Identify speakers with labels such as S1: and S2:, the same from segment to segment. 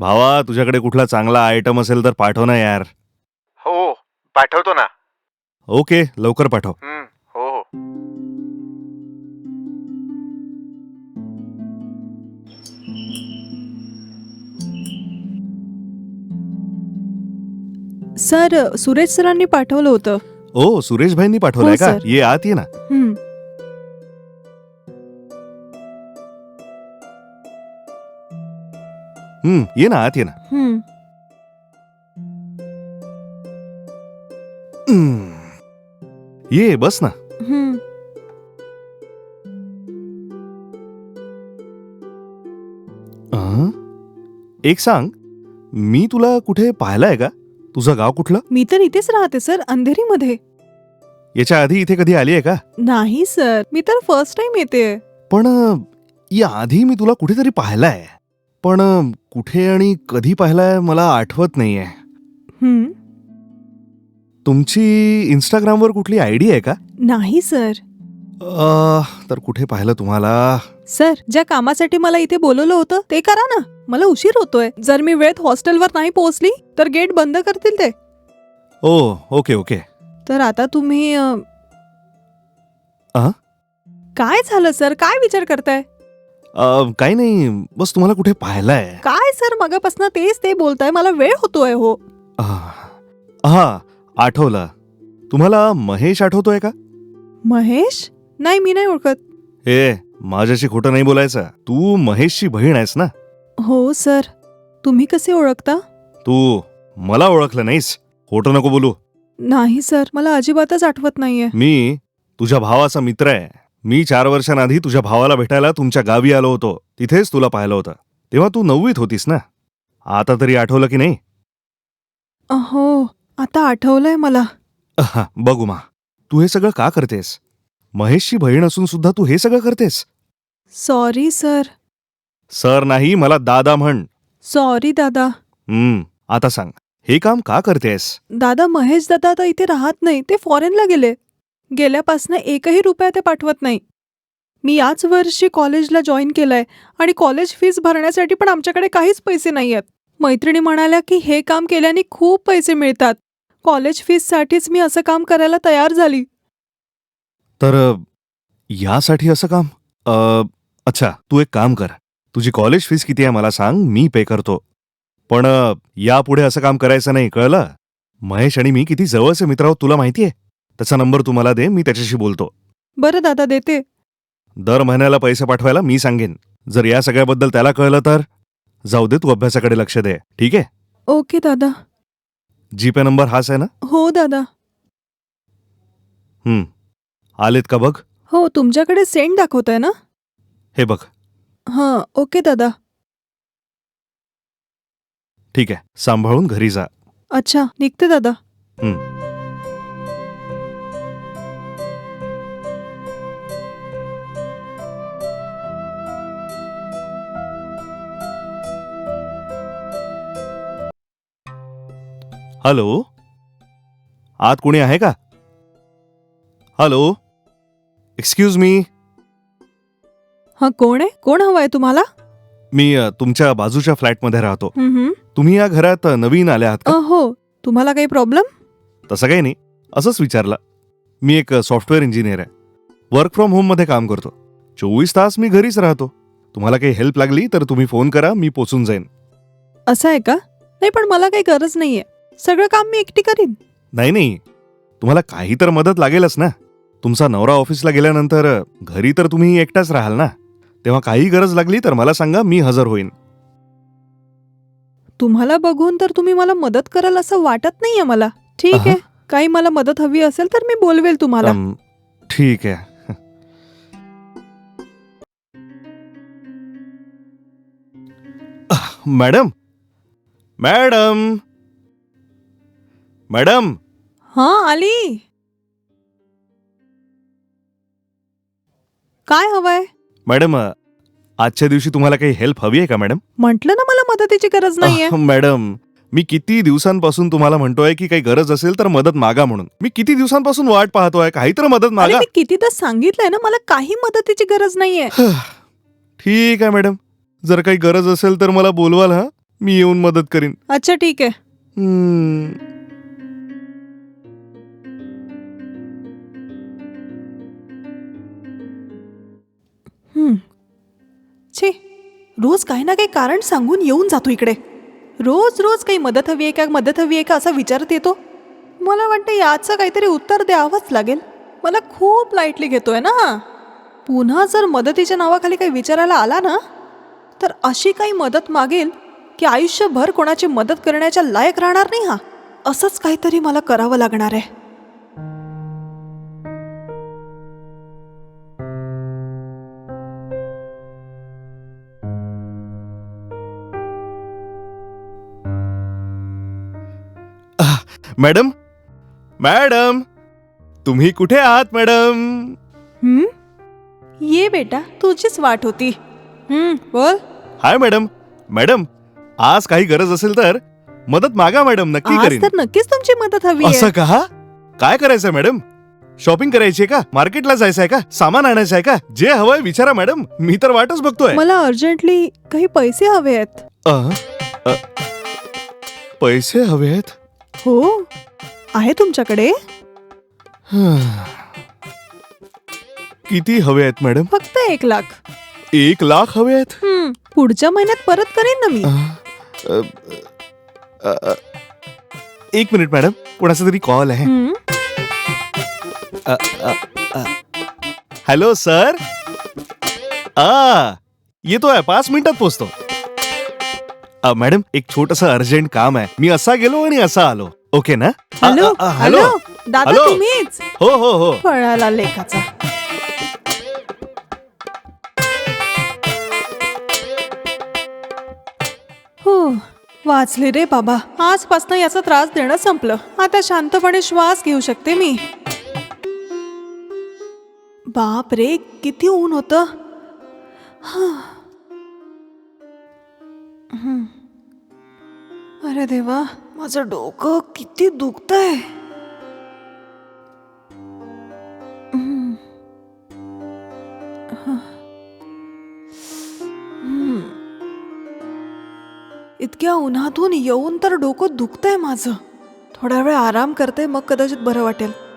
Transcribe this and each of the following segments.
S1: भावा तुझ्याकडे कुठला चांगला आयटम असेल तर पाठव ना यार.
S2: हो पाठवतो ना.
S1: ओके लवकर पाठव.
S2: हं, हो हो.
S3: सर सुरेश सरांनी पाठवलं होतं.
S1: ओ सुरेश भाईंनी पाठवलंय
S3: हो,
S1: का?
S3: सर.
S1: ये आत ये ना.
S3: हं.
S1: हम्म ये ना आत ये ना. हम्म. ये बस ना
S3: हं.
S1: अहं. एक सांग मी तुला कुठे पाहिलंय का तुझं गाव कुठलं
S3: मी तर इथेच राहते सर अंधेरीमध्ये
S1: याच्या आधी इथे कधी आली आहे का
S3: नाही सर मी तर फर्स्ट टाइम येते
S1: पण अ, या आधी मी तुला कुठेतरी पाहिलंय पण कुठे आणि कधी पाहिलंय मला आठवत नाहीये.
S3: हं.
S1: तुमची इंस्टाग्रामवर कुठली आयडी आहे का?
S3: नाही सर.
S1: अ, तर कुठे पाहिलं तुम्हाला?
S3: सर ज्या कामासाठी मला इथे बोलवलं होतं ते करा ना. मला उशीर होतोय. जर मी वेळेत हॉस्टेलवर नाही पोहोचली तर गेट बंद करतील ते.
S1: Oh okay okay.
S3: तर आता तुम्ही अ? काय झालं सर? काय विचार करताय?
S1: अ, काही नाही. बस तुम्हाला कुठे पाहिलंय
S3: काय सर? मगापासून तेच ते बोलताय. मला वेळ होतोय हो.
S1: हा आठवलं. तुम्हाला महेश आठवतोय का?
S3: महेश? नाही मी नाही ओळखत.
S1: ए माझ्याशी खोटं नाही बोलायचं. तू महेशची बहीण आहेस ना?
S3: हो सर. तुम्ही कसे ओळखता?
S1: तू मला ओळखलं नाहीस. खोटं नको बोलू.
S3: नाही सर. मला अजिबातच आठवत नाहीये.
S1: मी तुझ्या भावाचा मित्र आहे. मी चार वर्षांआधी तुझ्या भावाला भेटायला तुमच्या गावी आलो होतो. तिथेच तुला पाहिलं होतं. तेव्हा तू नववीत होतीस ना? आता तरी आठवलं की नाही?
S3: हो आता आठवलंय मला.
S1: अहा, बघू मा. तू हे सगळं का करतेस? महेशची बहीण असून सुद्धा तू हे सगळं करतेस?
S3: Sorry sir.
S1: सर नाही मला दादा म्हण.
S3: सॉरी दादा.
S1: हम्म आता सांग. हे काम का करतेस?
S3: दादा महेश दादा आता इथे राहत नाही. ते फॉरेनला गेले. गेल्यापासनं एकही रुपया ते पाठवत नाही. मी याच वर्षी कॉलेजला जॉईन केलंय आणि कॉलेज फीस भरण्यासाठी पण आमच्याकडे काहीच पैसे नाही आहेत मैत्रिणी म्हणाल्या की हे काम केल्याने खूप पैसे मिळतात. कॉलेज फीससाठीच मी असं काम करायला तयार झाली.
S1: तर यासाठी असं काम? अ, अच्छा तू एक काम कर. तुझी कॉलेज फीस किती आहे मला सांग मी पे करतो. पण अ, यापुढे असं काम करायचं नाही कळलं? महेश आणि मी किती जवळचे मित्र आहोत तुला माहितीये? त्याचा नंबर तू मला दे मी त्याच्याशी बोलतो.
S3: बरं दादा देते.
S1: दर महिन्याला पैसे पाठवायला मी सांगेन. जर या सगळ्याबद्दल त्याला कळलं तर? जाऊ दे तू अभ्यासाकडे लक्ष दे. ठीक आहे?
S3: ओके दादा.
S1: जीपे नंबर हाच आहे ना?
S3: हो दादा.
S1: हं. आलेत का बघ?
S3: हो तुमच्याकडे सेंड दाखवतंय ना?
S1: हे बघ.
S3: हां ओके दादा.
S1: ठीक आहे. सांभाळून घरी जा.
S3: अच्छा निघते दादा.
S1: हॅलो? आत कोणी आहे का? हॅलो? एक्सक्यूज मी
S3: हा कोण आहे? कोण हवाय तुम्हाला?
S1: मी अ, तुमच्या बाजूच्या फ्लॅटमध्ये राहतो. तुम्ही या घरात अ, नवीन आले आहात
S3: अ,
S1: का
S3: हो. तुम्हाला काही प्रॉब्लेम
S1: तसं काही नाही. असंच विचारलं. मी एक सॉफ्टवेअर इंजिनियर आहे. वर्क फ्रॉम होममध्ये काम करतो. चोवीस तास मी घरीच राहतो. तुम्हाला काही हेल्प लागली तर तुम्ही फोन करा मी पोचून जाईन.
S3: असं आहे का? नाही पण मला काही गरज नाहीये. सगळं काम मी एकटी करीन.
S1: नाही नाही. तुम्हाला काही तर मदत लागेलच ना. तुमचा नवरा ऑफिसला गेल्यानंतर घरी तर तुम्ही एकटाच राहाल ना. तेव्हा काही गरज लागली तर मला सांगा मी हजर होईन.
S3: तुम्हाला बघून तर तुम्ही मला मदत कराल असं वाटत नाहीये मला. ठीक
S1: अहा.
S3: आहे काही मला मदत हवी असेल तर मी बोलवेल तुम्हाला.
S1: अम, ठीक आहे. आह, मॅडम. मॅडम. मॅडम.
S3: हा आली. काय हवंय?
S1: मॅडम अ, आजच्या दिवशी तुम्हाला काही हेल्प हवी आहे का मॅडम?
S3: म्हंटल ना मला मदतीची गरज नाहीये.
S1: मॅडम मी किती दिवसांपासून तुम्हाला म्हणतोय की काही गरज असेल तर मदत मागा म्हणून. मी किती दिवसांपासून वाट पाहतोय काही तर मदत
S3: अरे
S1: मागा.
S3: मी कितीदा सांगितलंय ना मला काही मदतीची गरज नाहीये.
S1: ठीक आहे मॅडम. जर काही गरज असेल तर मला बोलवाल हा? मी येऊन मदत करीन.
S3: अच्छा ठीक आहे.
S1: हम्म.
S3: छे रोज काही ना काही कारण सांगून येऊन जातो इकडे. रोज रोज काही मदत हवी आहे का मदत हवी आहे का असा विचारत येतो. मला वाटतं याचं काहीतरी उत्तर द्यावंच लागेल. मला खूप लाईटली घेतोय ना? पुन्हा जर मदतीच्या नावाखाली काही विचारायला आला ना तर अशी काही मदत मागेल की आयुष्यभर कोणाची मदत करण्याच्या लायक राहणार नाही हा. असंच काहीतरी मला करावं लागणार आहे.
S1: मॅडम? मॅडम तुम्ही कुठे आहात मॅडम?
S3: हं? ये बेटा तुझीच वाट होती. हं, बोल.
S1: हाय मॅडम. मॅडम आज काही गरज असेल तर मदत मागा मॅडम. नक्की
S3: आज
S1: करीन.
S3: तर नक्कीच तुमची मदत हवी आहे.
S1: असं का? काय करायचंय मॅडम? शॉपिंग करायची का? मार्केटला जायचंय का? सामान आणायचं आहे का? जे हवंय विचारा मॅडम. मी तर वाटच बघतोय.
S3: मला अर्जंटली काही पैसे हवे आहेत.
S1: अ, अ, पैसे हवे आहेत?
S3: हो? आहे तुमच्याकडे?
S1: किती हवे आहेत मॅडम?
S3: फक्त एक लाख.
S1: एक लाख हवे आहेत?
S3: हं, पुढच्या महिन्यात परत करेन ना मी.
S1: अ, अ, अ, एक मिनिट मॅडम. कोणाचा तरी कॉल आहे.
S3: हं,
S1: हॅलो सर? आ येतोय. पाच मिनिटात पोचतो अ, मॅडम एक छोटस अर्जंट काम आहे. मी असा गेलो आणि असा आलो. ओके ना? अ,
S3: हॅलो?
S1: अ, अ,
S3: हॅलो? दादा
S1: हॅलो.
S3: तुम्हीच?
S1: हो हो हो.
S3: फळाला लेखाचा. हो वाचले रे बाबा. आजपासून याचा त्रास देणं संपलं. आता शांतपणे श्वास घेऊ शकते मी. बाप रे किती ऊन होत. अरे देवा माझं डोकं किती दुखतंय. इतक्या उन्हातून येऊन तर डोकं दुखतंय माझं. थोडा वेळ आराम करते मग कदाचित बरं वाटेल.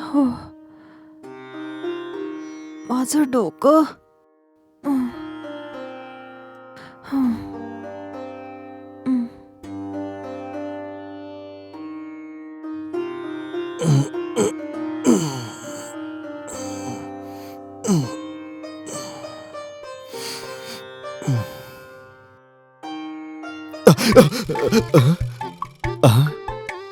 S3: हो. माझं डोकं.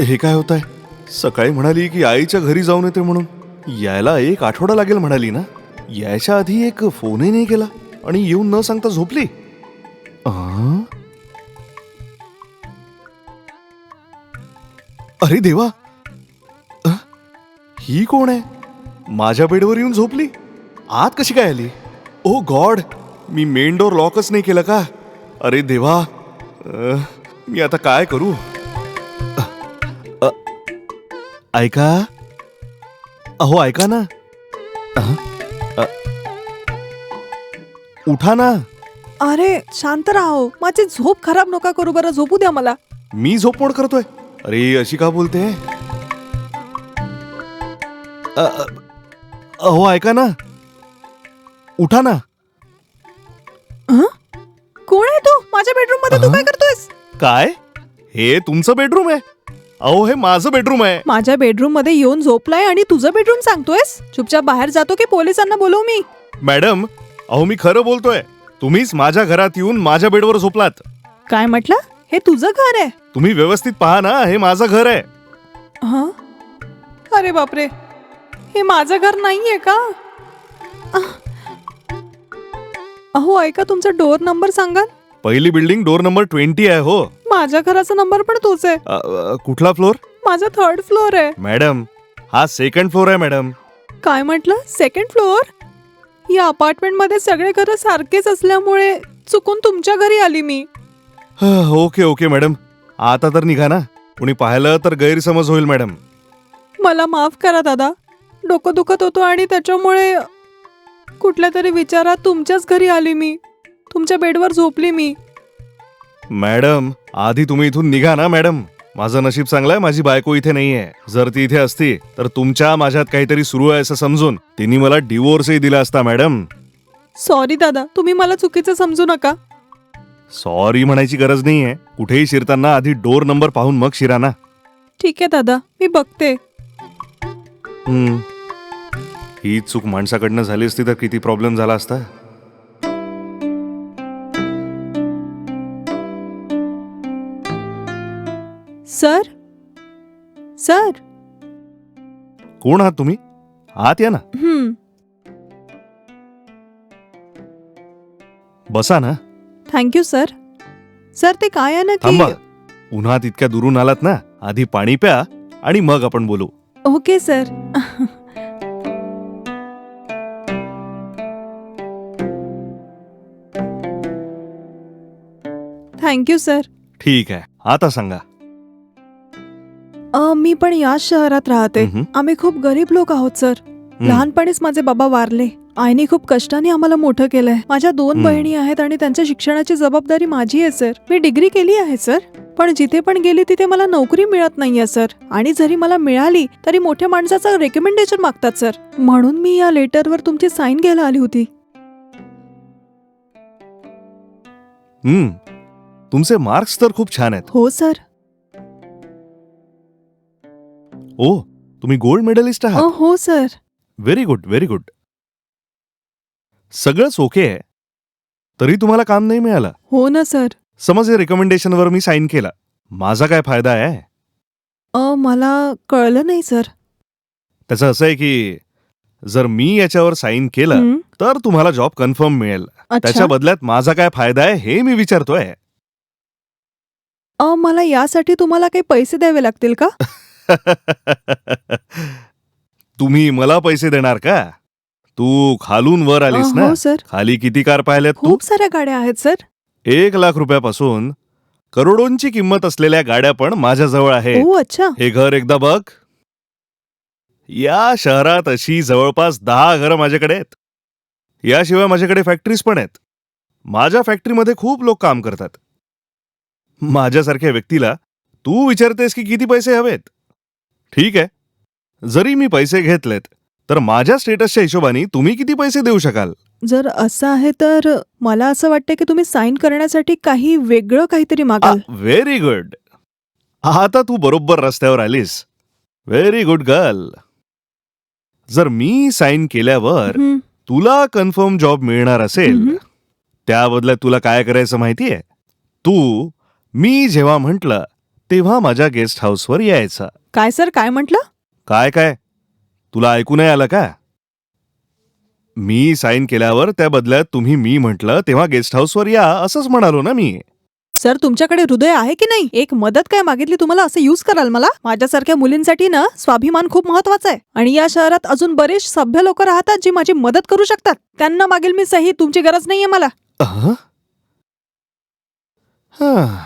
S3: हे.
S1: काय होत आहे सकाळी म्हणाली की आईच्या घरी जाऊन येते म्हणून. यायला एक आठवडा लागेल म्हणाली ना? यायच्या आधी एक फोनही नाही केला आणि येऊन न सांगता झोपली. अरे देवा! अह, ही कोण आहे? माझ्या बेडवर येऊन झोपली? आत कशी काय आली? Oh God! मी मेन डोर लॉकच नाही केलं का? अरे देवा! अह, मी आता काय करू? ऐका. अहो ऐका ना. अह, अ, उठा ना.
S3: अरे शांत राहो. माझी झोप खराब नका करू बरं झोपू द्या मला.
S1: मी झोपमोड करतोय. अरे अशी का बोलते? अ, अ, अहो ऐका ना. उठा ना.
S3: हं? कोण आहे तू? माझ्या बेडरूममध्ये तू? काय करतोयस?
S1: काय? हे तुमचं बेडरूम आहे. अहो हे माझं बेडरूम आहे.
S3: माझ्या बेडरूममध्ये येऊन झोपलाय आणि तुझं बेडरूम सांगतोयस? चुपचाप बाहेर जातो की पोलिसांना बोलवू मी?
S1: मॅडम अहो मी खरं बोलतोय. तुम्हीच माझ्या घरात येऊन माझ्या बेडवर झोपलात.
S3: काय म्हटलं? हे तुझं घर आहे.
S1: तुम्ही व्यवस्थित पहा ना हे माझं घर आहे.
S3: हं? अरे बापरे. हे माझं घर नाहीये का? आह. अहो ऐका तुमचा डोअर नंबर सांगा
S1: पहिली बिल्डिंग डोर नंबर ट्वेंटी आहे हो.
S3: माझ्या घराचा नंबर पण तोच आहे.
S1: अ, अ, कुठला फ्लोर?
S3: माझा थर्ड फ्लोअर आहे.
S1: मॅडम हा सेकंड फ्लोर आहे मॅडम.
S3: काय म्हटलं? सेकंड फ्लोअर या अपार्टमेंटमध्ये सगळे घरं सारखेच असल्यामुळे चुकून तुमच्या घरी आली मी.
S1: Okay okay madam. आता तर निघा ना. कुणी पाहिलं तर गैरसमज होईल मॅडम.
S3: मला माफ करा दादा. डोकं दुखत होतो आणि त्याच्यामुळे कुठल्या तरी विचारात तुमच्याच घरी आली मी. तुमच्या बेडवर झोपली मी.
S1: मॅडम आधी तुम्ही इथून निघा ना मॅडम. माझं नशीब चांगलं आहे माझी बायको इथे नाहीये. जर ती इथे असती तर तुमच्या माझ्यात काहीतरी सुरू आहे असं समजून तिने मला डिवोर्सही दिला असता मॅडम.
S3: सॉरी दादा. तुम्ही मला चुकीचं समजू नका.
S1: सॉरी म्हणायची गरज नाहीये. कुठेही शिरताना आधी डोर नंबर पाहून मग शिरा ना.
S3: ठीक आहे दादा. मी बघते.
S1: हम्म. ही चूक माणसाकडनं झाली असती तर किती प्रॉब्लेम झाला असता?
S3: सर? सर?
S1: कोण आहात तुम्ही? आत या ना. बसा ना.
S3: थँक्यू सर सर ते काय आहे ना की
S1: थांबा. उन्हात इतक्या दुरून आलात ना आधी पाणी प्या आणि मग आपण बोलू.
S3: ओके सर थँक्यू सर
S1: ठीक आहे. आता सांगा.
S3: अ, मी पण याच शहरात राहते. आम्ही खूप गरीब लोक आहोत सर.
S1: हम्म.
S3: लहानपणीच माझे बाबा वारले. आईने खूप कष्टाने आम्हाला मोठं केलंय. माझ्या दोन
S1: हम्म.
S3: बहिणी आहेत आणि त्यांच्या शिक्षणाची जबाबदारी माझी आहे सर. मी डिग्री केली आहे सर. पण जिथे पण गेली तिथे मला नोकरी मिळत नाहीये सर. आणि जरी मला मिळाली तरी मोठ्या माणसाचं रेकमेंडेशन मागतात सर. म्हणून मी या लेटरवर तुमची साईन घ्यायला आली होती.
S1: हम्म. तुमचे मार्क्स तर खूप छान आहेत.
S3: हो सर.
S1: ओ तुम्ही गोल्ड मेडलिस्ट
S3: अ,
S1: आहात
S3: हो sir.
S1: Very good very good सगळंच ओके आहे. तरी तुम्हाला काम नाही मिळालं.
S3: हो ना सर.
S1: समज रिकमेंडेशनवर मी साईन केला. माझा काय फायदा आहे?
S3: अ मला कळलं नाही सर.
S1: त्याचं असं आहे की जर मी याच्यावर साईन केलं
S3: हं,
S1: तर तुम्हाला जॉब कन्फर्म मिळेल. त्याच्या
S3: अच्छा
S1: बदल्यात माझा काय फायदा आहे हे मी विचारतोय.
S3: अ मला यासाठी तुम्हाला काही पैसे द्यावे लागतील का?
S1: तुम्ही मला पैसे देणार का? तू खालून वर आलीस ना
S3: हो सर.
S1: खाली किती कार पाहिल्यात तू?
S3: खूप साऱ्या गाड्या आहेत सर.
S1: एक लाख रुपयापासून करोडोंची किंमत असलेल्या गाड्या पण माझ्याजवळ आहेत.
S3: हो अच्छा.
S1: हे घर एकदा बघ. या शहरात अशी जवळपास दहा घरं माझ्याकडे आहेत. याशिवाय माझ्याकडे फॅक्टरीज पण आहेत. माझ्या फॅक्टरीमध्ये खूप लोक काम करतात. माझ्यासारख्या व्यक्तीला तू विचारतेस की किती पैसे हवेत? ठीक आहे. जरी मी पैसे घेतलेत तर माझ्या स्टेटसच्या हिशोबाने तुम्ही किती पैसे देऊ शकाल?
S3: जर असं आहे तर मला असं वाटतं की तुम्ही साईन करण्यासाठी काही वेगळं काहीतरी मागाल.
S1: व्हेरी गुड आता तू बरोबर रस्त्यावर आलीस. व्हेरी गुड गर्ल जर मी साईन केल्यावर
S3: हं,
S1: तुला कन्फर्म जॉब मिळणार असेल. त्या बदल्यात तुला काय करायचं माहितीये? तू मी जेव्हा म्हंटल तेव्हा माझ्या गेस्ट हाऊसवर यायचं.
S3: काय सर काय म्हटलं?
S1: काय काय? तुला ऐकू नाही आलं का? मी साईन केल्यावर त्या बदल्यात तुम्ही मी म्हंटल तेव्हा गेस्ट हाऊसवर या असंच म्हणालो ना मी.
S3: सर तुमच्याकडे हृदय आहे की नाही? एक मदत काय मागितली तुम्हाला असं यूज कराल मला? माझ्यासारख्या मुलींसाठी ना स्वाभिमान खूप महत्त्वाचा आहे. आणि या शहरात अजून बरेच सभ्य लोक राहतात जी माझी मदत करू शकतात. त्यांना मागेल मी सही तुमची गरज नाहीये मला.
S1: अहं? हा.